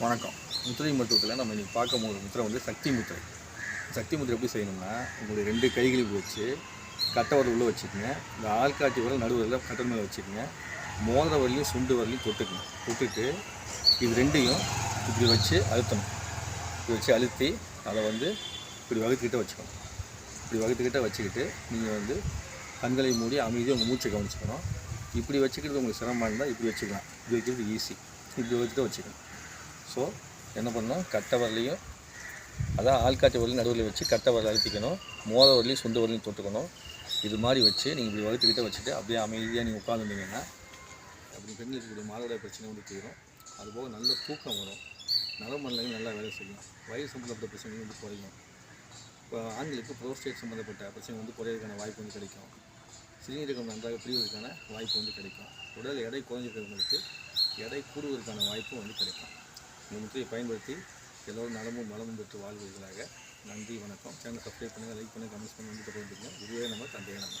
வணக்கம். முத்திரை மருத்துவத்தில் நம்ம இன்றைக்கி பார்க்க போகிற முத்திரை வந்து சக்தி முத்திரை. சக்தி முத்திரை எப்படி செய்யணும்னா உங்களுடைய ரெண்டு கைகளையும் வச்சு கட்டை வரல் உள்ளே வச்சுக்கோங்க. இந்த ஆள்காட்டி வரல நடுவரில் கட்டை மேலே வச்சுக்கோங்க. மோதிர வரலையும் சுண்டு வரலையும் தொட்டுக்கணும். தொட்டுட்டு இது ரெண்டையும் இப்படி வச்சு அழுத்தணும். இப்படி வச்சு அழுத்தி அதை வந்து இப்படி வகுத்துக்கிட்ட வச்சுக்கணும். இப்படி வகுத்துக்கிட்ட வச்சுக்கிட்டு நீங்கள் வந்து கண்களை மூடி அமைதியாக உங்கள் மூச்சை கவனிச்சுக்கணும். இப்படி வச்சுக்கிறது உங்களுக்கு சிரமமாக இருந்தால் இப்படி வச்சுக்கலாம். இப்படி வைக்கிறது ஈஸி இப்படி வச்சுட்டு வச்சுக்கணும். ஸோ என்ன பண்ணணும்? கட்டை வரலையும் அதான் ஆள்காட்டு வரலையும் நடுவில் வச்சு கட்டை வரல அழுத்திக்கணும். மோத வரலையும் சுண்டு வரலையும் தொட்டுக்கணும். இது மாதிரி வச்சு நீங்கள் இப்படி வகுத்துக்கிட்ட வச்சுட்டு அப்படியே அமைதியாக நீங்கள் உட்காந்துருந்தீங்கன்னா அப்படி பெண்ணில் இருக்கக்கூடிய மாதவிடாய் பிரச்சனை வந்து தீரும். அதுபோக நல்ல தூக்கம் வரும். நலமண்டலங்கள் நல்லா வேலை செய்யும். வயிறு சம்மந்தப்பட்ட பிரச்சனையும் வந்து குறையும். இப்போ ஆண்களுக்கு ப்ரோஸ்டேட் சம்மந்தப்பட்ட பிரச்சனை வந்து குறையிறதுக்கான வாய்ப்பு வந்து கிடைக்கும். சிறுநீரகம் நன்றாக பிரிவதற்கான வாய்ப்பு வந்து கிடைக்கும். உடல் எடை குறைஞ்சிருக்கிறவங்களுக்கு எடை கூடுவதற்கான வாய்ப்பும் வந்து கிடைக்கும். இந்த முத்திரையை பயன்படுத்தி எல்லோரும் நலமும் வளமும் பெற்று வாழ்வீர்களாக. நன்றி வணக்கம். சேனல் சப்ஸ்கிரைப் பண்ணுங்கள் லைக் பண்ணுங்கள் கமெண்ட்ஸ் பண்ணி வந்து தொடர்ந்துங்க இதுவே நம்ம தந்தையை நம்ம